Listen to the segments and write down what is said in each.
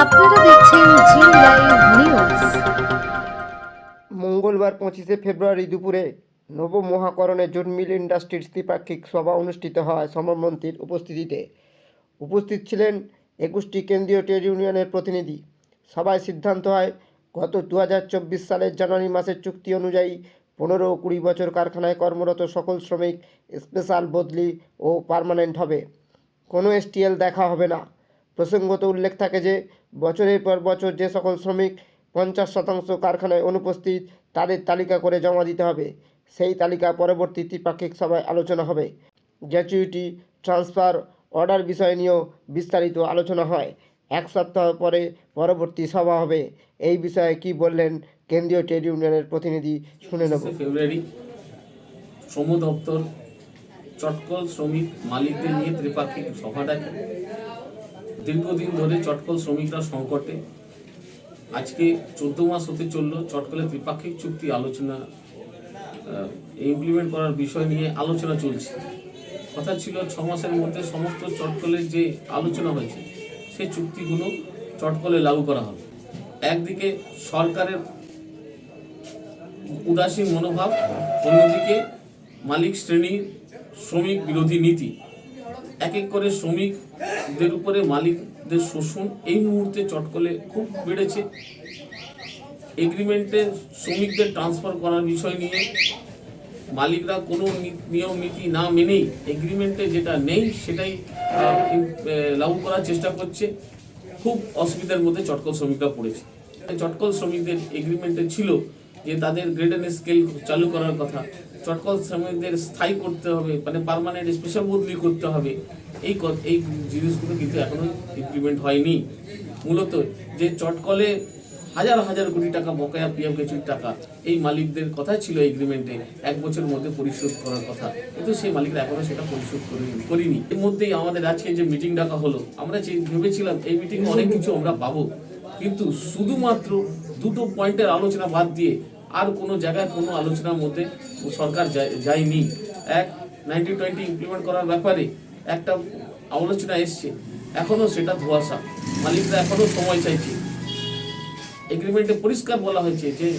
আপনারা দেখছেন জি live news মঙ্গলবার পঁচিশে ফেব্রুয়ারি দুপুরে নবমহাকরণে জুট মিল ইন্ডাস্ট্রিজ দ্বিপাক্ষিক সভা অনুষ্ঠিত হয় সমরমন্ত্রীর উপস্থিতিতে। উপস্থিত ছিলেন একুশটি কেন্দ্রীয় ট্রেড ইউনিয়নের প্রতিনিধি। সভায় সিদ্ধান্ত হয়, গত দু হাজার চব্বিশ সালের জানুয়ারি মাসের চুক্তি অনুযায়ী পনেরো কুড়ি বছর কারখানায় কর্মরত সকল শ্রমিক স্পেশাল বদলি ও পার্মানেন্ট হবে। কোনো এসটিএল দেখা হবে না। প্রসঙ্গত উল্লেখ থাকে যে বছরের পর বছর যে সকল শ্রমিক পঞ্চাশ শতাংশ কারখানায় অনুপস্থিত, তাদের তালিকা করে জমা দিতে হবে। সেই তালিকা পরবর্তী ত্রিপাক্ষিক সভায় আলোচনা হবে। গ্র্যাচুইটি ট্রান্সফার অর্ডার বিষয় নিয়েও বিস্তারিত আলোচনা হয়। এক সপ্তাহ পরে পরবর্তী সভা হবে। এই বিষয়ে কি বললেন কেন্দ্রীয় ট্রেড ইউনিয়নের প্রতিনিধি শুনে নেব। ফেব্রুয়ারি শ্রম দপ্তর চটকল শ্রমিক মালিকদের নিয়ে ত্রিপাক্ষিক সভা ডাকে দীর্ঘদিন ধরে চটকল শ্রমিকরা সংকটে। আজকে চোদ্দ মাস হতে চলল চটকলের ত্রিপাক্ষিক চুক্তি আলোচনা ইমপ্লিমেন্ট করার বিষয় নিয়ে আলোচনা চলছে। কথা ছিল ছ মাসের মধ্যে সমস্ত চটকলের যে আলোচনা হয়েছে, সেই চুক্তিগুলো চটকলে লাগু করা হবে। একদিকে সরকারের উদাসীন মনোভাব, অন্যদিকে মালিক শ্রেণির শ্রমিক বিরোধী নীতি। এক এক করে শ্রমিকদের উপরে মালিকদের শোষণ এই মুহূর্তে চটকলে খুব বেড়েছে। এগ্রিমেন্টে শ্রমিকদের ট্রান্সফার করার বিষয় নিয়ে মালিকরা কোনো নিয়ম নীতি না মেনেই এগ্রিমেন্টে যেটা নেই সেটাই লাগু করার চেষ্টা করছে। খুব অসুবিধার মধ্যে চটকল শ্রমিকরা পড়েছে। চটকল শ্রমিকদের এগ্রিমেন্টে ছিল যে তাদের গ্রেড স্কেল চালু করার কথা। চটকল শ্রমিকদের স্থায়ী করতে হবে মানে পার্মানেন্ট স্পেশাল বদলি করতে হবে। এই এই জিনিসগুলো কিন্তু এখনও ইমপ্লিমেন্ট হয়নি। মূলত যে চটকলে হাজার হাজার কোটি টাকা বকেয়া পিএফ কিছুর টাকা, এই মালিকদের কথা ছিল এগ্রিমেন্টে এক বছরের মধ্যে পরিশোধ করার কথা। কিন্তু সেই মালিকরা এখনও সেটা পরিশোধ করিনি। এর মধ্যেই আমাদের আজকে যে মিটিং ডাকা হলো, আমরা যে ভেবেছিলাম এই মিটিংয়ে অনেক কিছু আমরা পাবো। কিন্তু শুধুমাত্র দুটো পয়েন্টের আলোচনা বাদ দিয়ে আর কোনো জায়গায় কোনো আলোচনার মধ্যে সরকার যায়- যায়নি। এক নাইনটি টোয়েন্টি ইমপ্লিমেন্ট করার ব্যাপারে একটা আলোচনা এসছে। এখনও সেটা ধোয়াশা। মালিকরা এখনও সময় চাইছে। এগ্রিমেন্টে পরিষ্কার বলা হয়েছে যে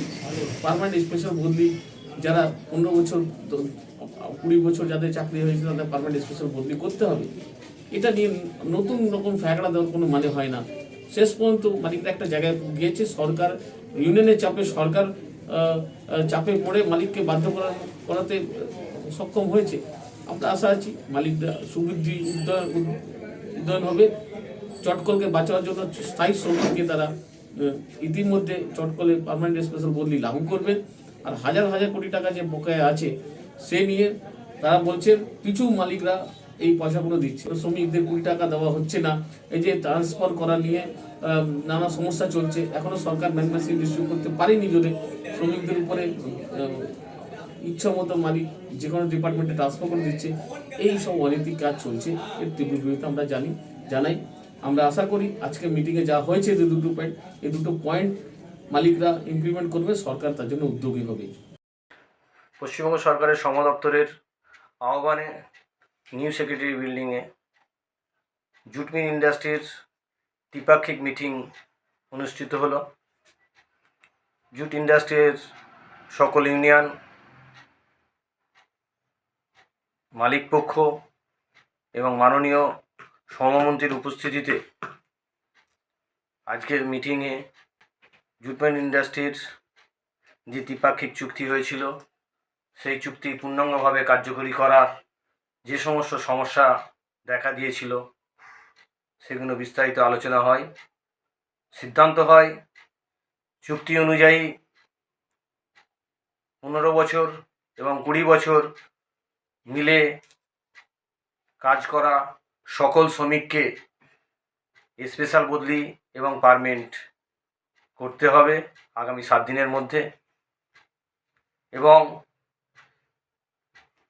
পার্মানেন্ট স্পেশাল বদলি, যারা পনেরো বছর, কুড়ি বছর যাদের চাকরি হয়েছে তাদের পার্মানেন্ট স্পেশাল বদলি করতে হবে। এটা নিয়ে নতুন রকম ফ্যাকড়া দেওয়ার কোনো মানে হয় না। শেষ পর্যন্ত মালিকরা একটা জায়গায় গিয়েছে, সরকার ইউনিয়নের চাপে সরকার চাপে পড়ে মালিককে বাধ্য করা, করাতে সক্ষম হয়েছে। আমরা আশা আছি মালিকরা সুবৃদ্ধি উদ্যয়ন হবে। চটকলকে বাঁচানোর জন্য স্থায়ী শ্রমিককে তারা ইতিমধ্যে চটকলে পার্মানেন্ট স্পেশাল বদলি লাগু করবেন। আর হাজার হাজার কোটি টাকা যে বকেয়া আছে, সে নিয়ে তারা বলছেন, কিছু মালিকরা এই পয়সাগুলো দিচ্ছে। শ্রমিকদের কুড়ি টাকা দেওয়া হচ্ছে না। এই যে ট্রান্সফার করা নিয়ে নানা সমস্যা চলছে। এখনও সরকার ম্যানুফ্যাকচারিং ডিস্ট্রিবিউট করতে পারেনি যদি শ্রমিকদের উপরে ইচ্ছা মতো মালিক যে কোনো ডিপার্টমেন্টে ট্রান্সফার করে দিচ্ছে। এই সব অনৈতিক কাজ চলছে। এর তীব্র বিরোধিতা আমরা জানি, জানাই। আমরা আশা করি আজকে মিটিংয়ে যা হয়েছে যে দুটো পয়েন্ট এই দুটো পয়েন্ট মালিকরা ইমপ্লিমেন্ট করবে, সরকার তার জন্য উদ্যোগী হবে। পশ্চিমবঙ্গ সরকারের শ্রম দপ্তরের আহ্বানে নিউ সেক্রেটারি বিল্ডিংয়ে জুটমিন ইন্ডাস্ট্রির দ্বিপাক্ষিক মিটিং অনুষ্ঠিত হলো। জুট ইন্ডাস্ট্রির সকল ইউনিয়ন, মালিক পক্ষ এবং মাননীয় শ্রমমন্ত্রীর উপস্থিতিতে আজকের মিটিংয়ে জুটমিন ইন্ডাস্ট্রির যে দ্বিপাক্ষিক চুক্তি হয়েছিল, সেই চুক্তি পূর্ণাঙ্গভাবে কার্যকরী করার যে সমস্ত সমস্যা দেখা দিয়েছিল সেগুলো বিস্তারিত আলোচনা হয়, সিদ্ধান্ত হয়, চুক্তি অনুযায়ী পনেরো বছর এবং কুড়ি বছর মিলে কাজ করা সকল শ্রমিককে স্পেশাল বদলি এবং পারমেন্ট করতে হবে আগামী সাত দিনের মধ্যে এবং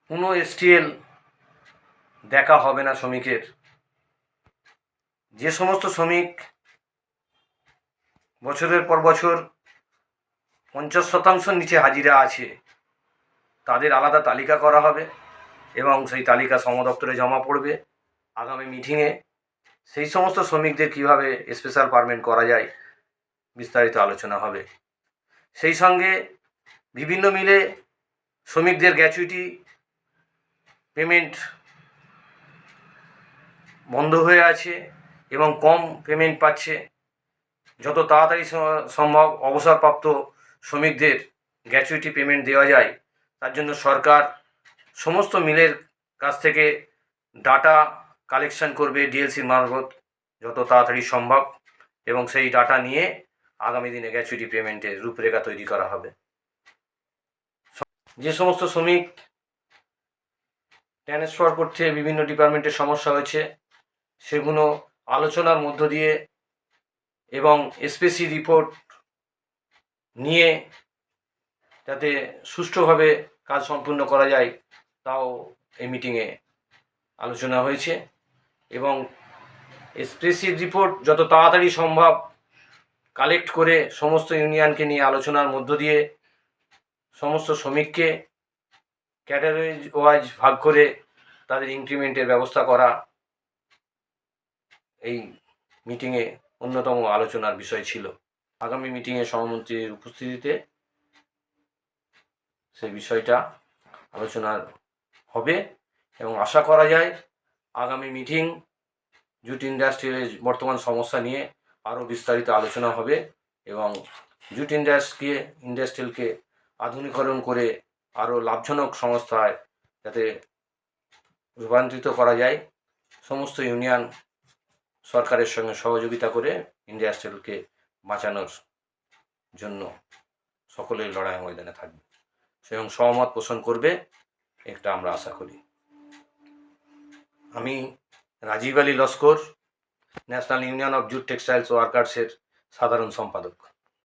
কোনো এসটিএল দেখা হবে না শ্রমিকের। যে সমস্ত শ্রমিক বছরের পর বছর পঞ্চাশ শতাংশ নিচে হাজিরা আছে, তাদের আলাদা তালিকা করা হবে এবং সেই তালিকা শ্রম দপ্তরে জমা পড়বে আগামী মিটিংয়ে সেই সমস্ত শ্রমিকদের কীভাবে স্পেশাল পারমেন্ট করা যায় বিস্তারিত আলোচনা হবে। সেই সঙ্গে বিভিন্ন মিলে শ্রমিকদের গ্র্যাচুইটি পেমেন্ট বন্ধ হয়ে আছে। এবং কম পেমেন্ট পাচ্ছে। যত তাড়াতাড়ি সম্ভব অবসরপ্রাপ্ত শ্রমিকদের গ্র্যাচুইটি পেমেন্ট দেওয়া যায়। তার জন্য সরকার সমস্ত মিলের কাছ থেকে ডাটা কালেকশন করবে ডিএলসির মারফত যত তাড়াতাড়ি সম্ভব এবং সেই ডাটা নিয়ে আগামী দিনে গ্র্যাচুইটি পেমেন্টের রূপরেখা তৈরি করা হবে। যে সমস্ত শ্রমিক ট্রান্সফার করতে বিভিন্ন ডিপার্টমেন্টের সমস্যা হয়েছে, সেগুলো আলোচনার মধ্য দিয়ে এবং এসপিসি রিপোর্ট নিয়ে যাতে সুষ্ঠুভাবে কাজ সম্পূর্ণ করা যায়, তাও এই মিটিংয়ে আলোচনা হয়েছে। এবং এসপিসি রিপোর্ট যত তাড়াতাড়ি সম্ভব কালেক্ট করে সমস্ত ইউনিয়নকে নিয়ে আলোচনার মধ্য দিয়ে সমস্ত শ্রমিককে ক্যাটাগরি ওয়াইজ ভাগ করে তাদের ইনক্রিমেন্টের ব্যবস্থা করা এই মিটিংয়ে অন্যতম আলোচনার বিষয় ছিল। আগামী মিটিংয়ে সহমন্ত্রীর উপস্থিতিতে সেই বিষয়টা আলোচনার হবে এবং আশা করা যায় আগামী মিটিং জুট ইন্ডাস্ট্রিয়ালের বর্তমান সমস্যা নিয়ে আরও বিস্তারিত আলোচনা হবে এবং জুট ইন্ডাস্ট্রিকে ইন্ডাস্ট্রিয়ালকে আধুনিকরণ করে আরও লাভজনক সংস্থায় যাতে রূপান্তরিত করা যায়। সমস্ত ইউনিয়ন সরকারের সঙ্গে সহযোগিতা করে ইন্ডাস্ট্রিয়ালকে বাঁচানোর জন্য সকলেই লড়াই ময়দানে থাকবে। সেরকম সহমত পোষণ করবে একটা আমরা আশা করি। আমি Rajib Ali Laskar, national union of jute textiles ওয়ার্কার্সের সাধারণ সম্পাদক।